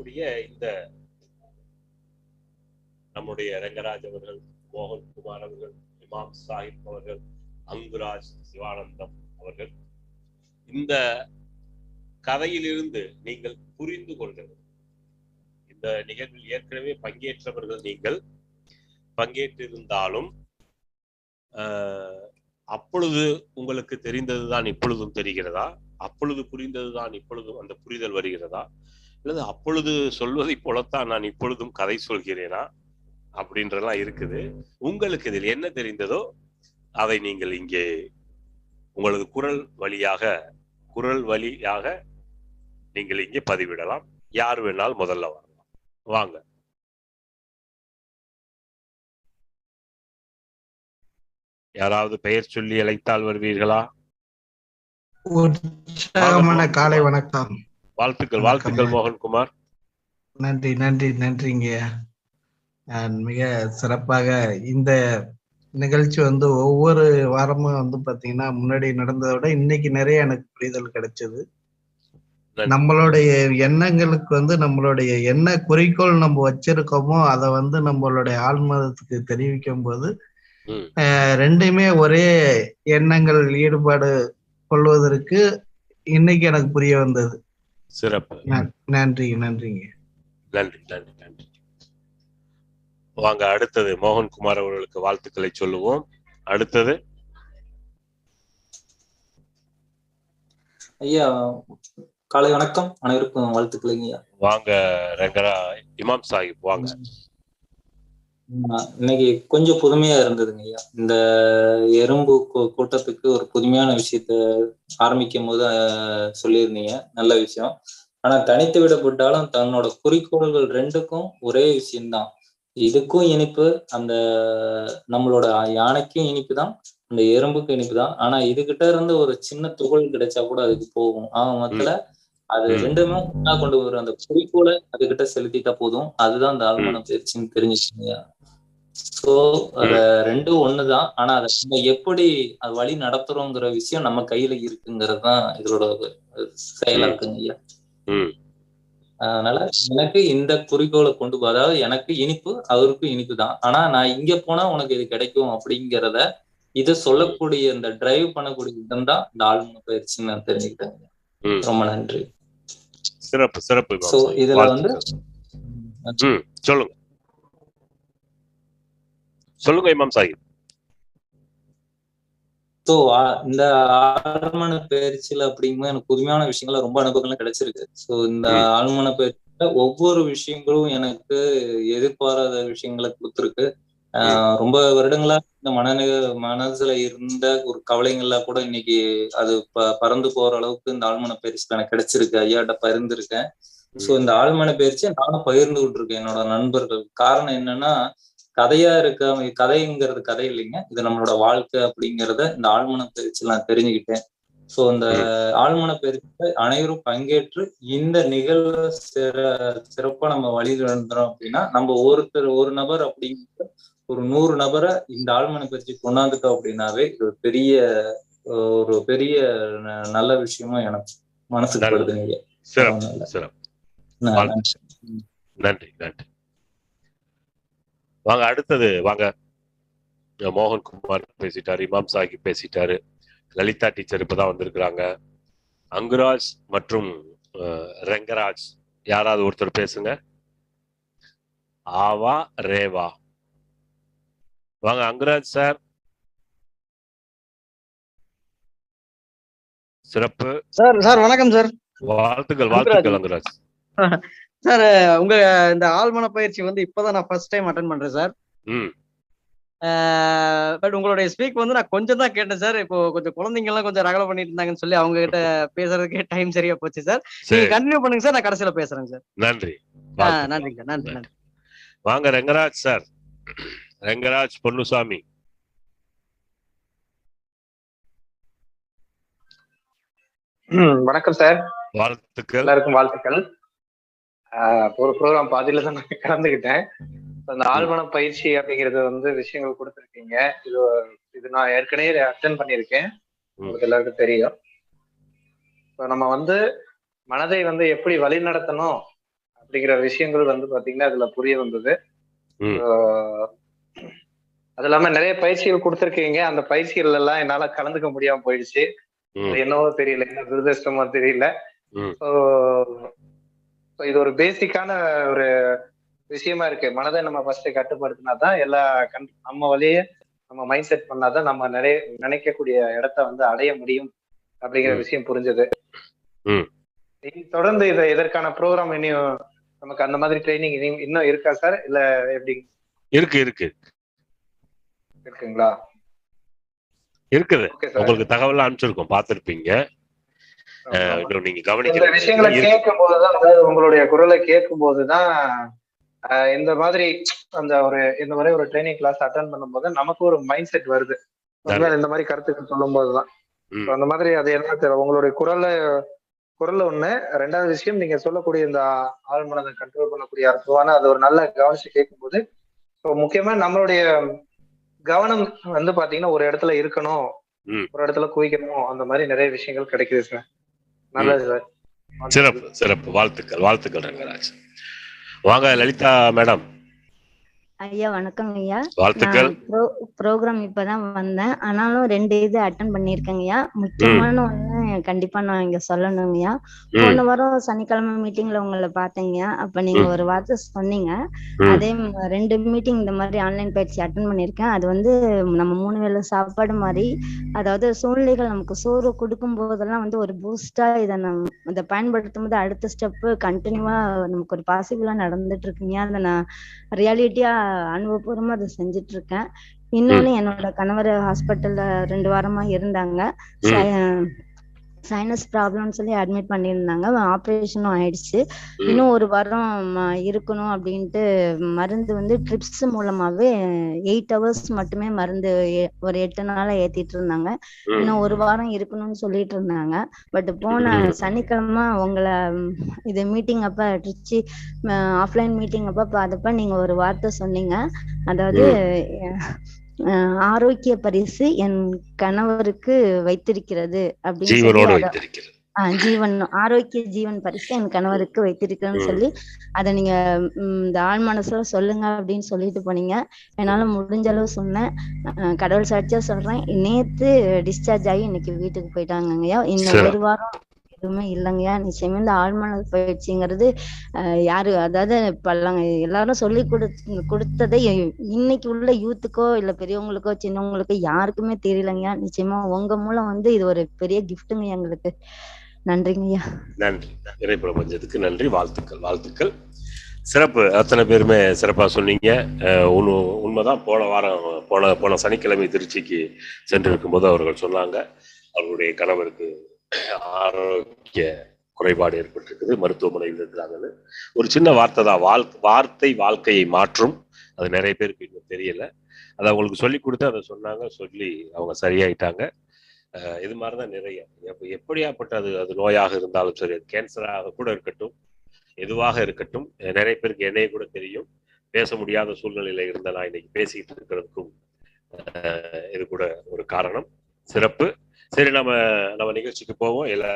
இருக்கக்கூடிய இந்த நம்முடைய ரங்கராஜ் அவர்கள் மோகன் குமார் அவர்கள் இமாம் சாஹிப் அவர்கள் அங்குராஜ் சிவானந்தம் அவர்கள் இந்த கதையிலிருந்து நீங்கள் புரிந்து கொள்கிறது இந்த நிகழ்வில் ஏற்கனவே பங்கேற்றவர்கள் நீங்கள் பங்கேற்றிருந்தாலும் அப்பொழுது உங்களுக்கு தெரிந்ததுதான் இப்பொழுதும் தெரிகிறதா? அப்பொழுது புரிந்ததுதான் இப்பொழுதும் அந்த புரிதல் வருகிறதா? அல்லது அப்பொழுது சொல்வதை போலத்தான் நான் இப்பொழுதும் கதை சொல்கிறேனா அப்படின்றலாம் இருக்குது. உங்களுக்கு இதில் என்ன தெரிந்ததோ அதை நீங்கள் இங்கே உங்களது குரல் வழியாக குரல் வழியாக நீங்கள் இங்கே பதிவிடலாம். யார் வேணாலும் முதல்ல வரலாம். வாங்க. யாராவது பெயர் சொல்லி அழைத்தால் வருவீர்களா? உற்சாகமான காலை வணக்கம். வாழ்த்துக்கள் வாழ்த்துக்கள் மோகன்குமார். நன்றி நன்றி நன்றிங்க. நான் மிக சிறப்பாக இந்த நிகழ்ச்சி வந்து ஒவ்வொரு வாரமும் வந்து பாத்தீங்கன்னா முன்னாடி நடந்ததை விட இன்னைக்கு நிறைய எனக்கு புரிதல் கிடைச்சது. நம்மளுடைய எண்ணங்களுக்கு வந்து நம்மளுடைய என்ன குறிக்கோள் நம்ம வச்சிருக்கோமோ அதை வந்து நம்மளுடைய ஆழ்மனத்துக்கு தெரிவிக்கும் போது ரெண்டுமே ஒரே எண்ணங்கள் ஈடுபாடு கொள்வதற்கு இன்னைக்கு எனக்கு புரிய வந்தது. சிறப்பு. நன்றி நன்றிங்க. நன்றி நன்றி நன்றி. வாங்க அடுத்தது மோகன்குமார் அவர்களுக்கு வாழ்த்துக்களை சொல்லுவோம். அடுத்தது? ஐயா காலை வணக்கம். அனைவருக்கும் வாழ்த்துக்கள் ஐயா. வாங்க ரங்கரா இமாம் சாஹிப் வாங்க. இன்னைக்கு கொஞ்சம் புதுமையா இருந்ததுங்க ஐயா. இந்த எறும்பு கூ- கூட்டத்துக்கு ஒரு புதுமையான விஷயத்த ஆரம்பிக்கும் போது சொல்லியிருந்தீங்க. நல்ல விஷயம். ஆனா தனித்து விடப்பட்டாலும் தன்னோட குறிக்கோள்கள் ரெண்டுக்கும் ஒரே விஷயம்தான். இதுக்கும் இனிப்பு அந்த நம்மளோட யானைக்கும் இனிப்பு தான் அந்த எறும்புக்கும் இனிப்பு தான் ஆனா இதுகிட்ட இருந்து ஒரு சின்ன துகள் கிடைச்சா கூட அதுக்கு போகும். ஆக மொத்தத்துல அது. ரெண்டுமே ஒண்ணா கொண்டு வர அந்த குறிக்கோளை அதுகிட்ட செலுத்திட்டா போதும். அதுதான் அந்த ஆழ்மன பயிற்சின்னு தெரிஞ்சுக்கோங்க சோ அத ரெண்டும் ஒண்ணுதான். ஆனா அதை நம்ம எப்படி அது வழி நடத்துறோங்கிற விஷயம் நம்ம கையில இருக்குங்கிறது தான் இதோட செயலா இருக்குங்க ஐயா. அதனால எனக்கு இந்த குறிக்கோளை கொண்டு போ அதாவது எனக்கு இனிப்பு அவருக்கும் இனிப்பு தான் ஆனா நான் இங்க போனா உனக்கு இது கிடைக்கும் அப்படிங்கிறத இதை சொல்லக்கூடிய இந்த டிரைவ் பண்ணக்கூடிய விதம் தான் இந்த ஆழ்மன பயிற்சின்னு நான் தெரிஞ்சுக்கிட்டேங்க ரொம்ப நன்றி. சிறப்பு சிறப்பு. இதுல வந்து- சொல்லுங்க. சொல்லுங்க இமாம் சாஹிப். ஸோ இந்த ஆழ்மன பயிற்சியில அப்படிங்கும்போது எனக்கு புதுமையான விஷயங்கள் ரொம்ப அனுபவங்கள்லாம் கிடைச்சிருக்கு. ஸோ இந்த. ஆழ்மன பயிற்சியில ஒவ்வொரு விஷயங்களும் எனக்கு எதிர்பாராத விஷயங்களை கொடுத்துருக்கு. ஆஹ் ரொம்ப வருடங்களா இந்த மனசுல இருந்த ஒரு கவலைங்கள்லாம் கூட இன்னைக்கு அது ப பறந்து போற அளவுக்கு இந்த ஆழ்மன பயிற்சியில எனக்கு கிடைச்சிருக்கு. ஐயாட்ட பகிர்ந்திருக்கேன். சோ இந்த ஆழ்மன பயிற்சியை நானும் பகிர்ந்துகிட்டு இருக்கேன் என்னோட நண்பர்கள். காரணம் என்னன்னா கதையா இருக்க கதைங்கிறது கதை இல்லைங்க. இது நம்மளோட வாழ்க்கை அப்படிங்கிறத இந்த ஆழ்மன பயிற்சி நான் தெரிஞ்சுக்கிட்டேன். சோ இந்த ஆழ்மன பயிற்சியில அனைவரும் பங்கேற்று இந்த நிகழ்வு சிற சிறப்பா நம்ம வழி நடந்துறோம் அப்படின்னா நம்ம ஒருத்தர் ஒரு நபர் அப்படிங்கிற ஒரு நூறு நபரை இந்த ஆழ்மன பயிற்சி கொண்டாந்துட்டோம் அப்படின்னாவே இது ஒரு பெரிய ஒரு பெரிய நல்ல விஷயமா எனக்கு மனசுக்கு நான் வாழ்த்து. நன்றி நன்றி. வாங்க அடுத்தது வாங்க. மோகன் குமார் பேசிட்டாரு இமாம் சாஹிப் பேசிட்டாரு. லலிதா டீச்சர் இப்பதான் வந்திருக்கிறாங்க. அங்குராஜ் மற்றும் ரெங்கராஜ். யாராவது ஒருத்தர் பேசுங்க. ஆவா ரேவா. வாங்க அங்குராஜ் சார். சிறப்பு. சார் சார் வணக்கம் சார். வாழ்த்துக்கள் வாழ்த்துக்கள் அங்குராஜ். சார் உங்க இந்த ஆழ்மன பயிற்சி வந்து இப்பதான் நான் ஃபர்ஸ்ட் டைம் அட்டன் பண்றேன் சார். ம். பட் உங்களுடைய ஸ்பீக் வந்து நான் கொஞ்சம் தான் கேட்டேன் சார். இப்போ கொஞ்சம் குழந்தைங்க எல்லாம் கொஞ்சம் ரகலை பண்ணிட்டு இருந்தாங்கன்னு சொல்லி அவங்க கிட்ட பேசுறதுக்கே டைம் சரியா போச்சு சார். நீங்க கண்டினியூ பண்ணுங்க சார். நான் கடைசியில பேசுறேன் சார். நன்றி. நன்றிங்க சார் நன்றி. நன்றி. வாங்க ரெங்கராஜ் சார். ரெங்கராஜ் பொன்னுசாமி. வணக்கம் சார். வாழ்த்துக்கள். எல்லாருக்கும் வாழ்த்துக்கள். ஒரு ப்ரோக்ராம் பாதியில தான் நான் கலந்துக்கிட்டேன். அந்த ஆழ்மன பயிற்சி அப்படிங்கறது வந்து விஷயங்கள் கொடுத்துருக்கீங்க. இது இது நான் ஏற்கனவே அட்டன் பண்ணியிருக்கேன். உங்களுக்கு எல்லாருக்கும் தெரியும். இப்போ நம்ம வந்து மனதை வந்து எப்படி வழி நடத்தணும் அப்படிங்கிற விஷயங்கள் வந்து பாத்தீங்கன்னா அதுல புரிய வந்தது. அது இல்லாம நிறைய பயிற்சிகள் கொடுத்துருக்கீங்க. அந்த பயிற்சிகள் எல்லாம் என்னால கலந்துக்க முடியாம போயிடுச்சு. என்னவோ தெரியல. என்ன துரதிருஷ்டமா தெரியல. இது ஒரு பேசிக்கான ஒரு விஷயமா இருக்கு. மனதை நம்ம ஃபர்ஸ்ட் கட்டுப்படுத்தினா தான் எல்லா கண் நம்ம வழியே நம்ம மைண்ட் செட் பண்ணாதான் நம்ம நிறைய நினைக்கக்கூடிய இடத்த வந்து அடைய முடியும் அப்படிங்கிற. விஷயம் புரிஞ்சது. தொடர்ந்து இதை இதற்கான ப்ரோக்ராம் இனியும் நமக்கு அந்த மாதிரி ட்ரைனிங் இனி இன்னும் இருக்கா சார் இல்ல எப்படி? இருக்கு இருக்கு. இருக்குங்களா? இருக்குது. உங்களுக்கு தகவல் அனுப்பிச்சிருக்கோம் பார்த்திருப்பீங்க. இன்னும் நீங்க கவனிக்கிற விஷயங்களை. கேட்கும் போதுதான் உங்களுடைய குரலை கேட்கும் போதுதான் இந்த மாதிரி அந்த ஒரு இந்த மாதிரி ஒரு ட்ரைனிங் கிளாஸ் அட்டன் பண்ணும்போது நமக்கு ஒரு மைண்ட் செட் வருது இந்த மாதிரி கருத்துக்கள் சொல்லும் போதுதான் அந்த மாதிரி அது என்ன தெரியல உங்களுடைய குரலை குரல் ஒண்ணு. ரெண்டாவது விஷயம் நீங்க சொல்லக்கூடிய இந்த ஆள் மனதை கண்ட்ரோல் பண்ணக்கூடிய அற்புதமான அது ஒரு நல்ல கவனிச்சு கேட்கும்போது ஸோ முக்கியமா நம்மளுடைய கவனம் வந்து பாத்தீங்கன்னா ஒரு இடத்துல இருக்கணும். ஒரு இடத்துல குவிக்கணும் அந்த மாதிரி நிறைய விஷயங்கள் கிடைக்குது சார். நல்லது சார். சிறப்பு சிறப்பு. வாழ்த்துக்கள் வாழ்த்துக்கள் ரங்கராஜ். வாங்க லலிதா மேடம். ஐயா வணக்கங்க ஐயா. வாழ்த்துக்கள். ப்ரோக்ராம் இப்பதான் வந்தேன். ஆனாலும் ரெண்டு இது அட்டன் பண்ணிருக்கேங்கய்யா முக்கியமான ஒண்ணு கண்டிப்பா நான் இங்க சொல்லணுங்கய்யா. போன வாரம் சனிக்கிழமை மீட்டிங்ல உங்களை பார்த்தேங்கய்யா. அப்ப நீங்க. ஒரு வார்த்தை சொன்னீங்க. அதே ரெண்டு மீட்டிங் இந்த மாதிரி ஆன்லைன் பயிற்சி அட்டன் பண்ணிருக்கேன் அது வந்து நம்ம மூணு வேளை சாப்பாடு மாதிரி அதாவது சூழ்நிலைகள் நமக்கு சோறு கொடுக்கும் போதெல்லாம் வந்து ஒரு பூஸ்டா இதை நம்ம இதை பயன்படுத்தும் போது அடுத்த ஸ்டெப் கண்டினியூவா நமக்கு ஒரு பாசிபிளா நடந்துட்டு இருக்குங்க அதை நான் ரியாலிட்டியா அனுபவபூர்வமா அதை செஞ்சுட்டு இருக்கேன் இன்னொன்னு என்னோட கணவர் ஹாஸ்பிட்டல்ல ரெண்டு வாரமா இருந்தாங்க. சைனஸ் ப்ராப்ளம்னு சொல்லி அட்மிட் பண்ணியிருந்தாங்க ஆப்ரேஷனும் ஆயிடுச்சு. இன்னும் ஒரு வாரம் இருக்கணும் அப்படின்ட்டு மருந்து வந்து ட்ரிப்ஸ் மூலமாவே எயிட் ஹவர்ஸ் மட்டுமே மருந்து ஒரு எட்டு நாளா ஏத்திட்டு இருந்தாங்க. இன்னும் ஒரு வாரம் இருக்கணும்னு சொல்லிட்டு இருந்தாங்க பட் போன. சனிக்கிழமை உங்களை இது மீட்டிங் அப்ப ட்ரிச்சி ஆஃப்லைன் மீட்டிங் அப்ப பார்த்தப்ப நீங்க ஒரு வார்த்தை சொன்னீங்க அதாவது ஆரோக்கிய பரிசு என் கணவருக்கு வைத்திருக்கிறது அப்படின்னு ஜீவன் ஆரோக்கிய ஜீவன் பரிசு என் கணவருக்கு வைத்திருக்கிறேன்னு. சொல்லி அதை நீங்க இந்த ஆள் மனசுல சொல்லுங்க அப்படின்னு சொல்லிட்டு போனீங்க. என்னால முடிஞ்ச அளவு சொன்னேன். கடவுள் சாட்சியா சொல்றேன். நேத்து டிஸ்சார்ஜ் ஆகி இன்னைக்கு வீட்டுக்கு போயிட்டாங்கங்கய்யா. இன்னும் சரி. ஒரு வாரம் எதுவுமே இல்லைங்கய்யா நிச்சயமா இந்த ஆழ்மன பயிற்சிங்கிறது யாரு அதாவது பல்லாங்க எல்லாரும் சொல்லி கொடு கொடுத்ததை இன்னைக்கு உள்ள யூத்துக்கோ இல்ல பெரியவங்களுக்கோ சின்னவங்களுக்கோ யாருக்குமே தெரியலங்கய்யா நிச்சயமா உங்க மூலம் வந்து இது ஒரு பெரிய கிஃப்ட்டுங்க எங்களுக்கு. நன்றிங்கய்யா. நன்றி. இறை பிரபஞ்சத்துக்கு நன்றி. வாழ்த்துக்கள் வாழ்த்துக்கள். சிறப்பு. அத்தனை பேருமே சிறப்பா சொன்னீங்க. அஹ் உண்மைதான். போன வாரம் போன போன சனிக்கிழமை திருச்சிக்கு சென்று இருக்கும்போது அவர்கள் சொன்னாங்க. அவருடைய கணவருக்கு ஆரோக்கிய குறைபாடு ஏற்பட்டிருக்குது. மருத்துவமனையில் இருக்கிறாங்கன்னு ஒரு சின்ன வார்த்தை தான். வாழ் வார்த்தை வாழ்க்கையை மாற்றும். அது நிறைய பேருக்கு இன்னும் தெரியல. அதை அவங்களுக்கு சொல்லி கொடுத்து அதை சொன்னாங்க சொல்லி அவங்க சரியாயிட்டாங்க. இது மாதிரிதான் நிறைய. எப்ப- எப்படியாப்பட்ட அது அது நோயாக இருந்தாலும் சரி கேன்சராக கூட இருக்கட்டும் எதுவாக இருக்கட்டும் நிறைய பேருக்கு என்னைய கூட தெரியும். பேச முடியாத சூழ்நிலையில இருந்த நான் இன்னைக்கு பேசிக்கிட்டு இருக்கிறதுக்கும் இது கூட ஒரு காரணம். சிறப்பு. சரி நம்ம நம்ம நிகழ்ச்சிக்கு போவோம். எல்லா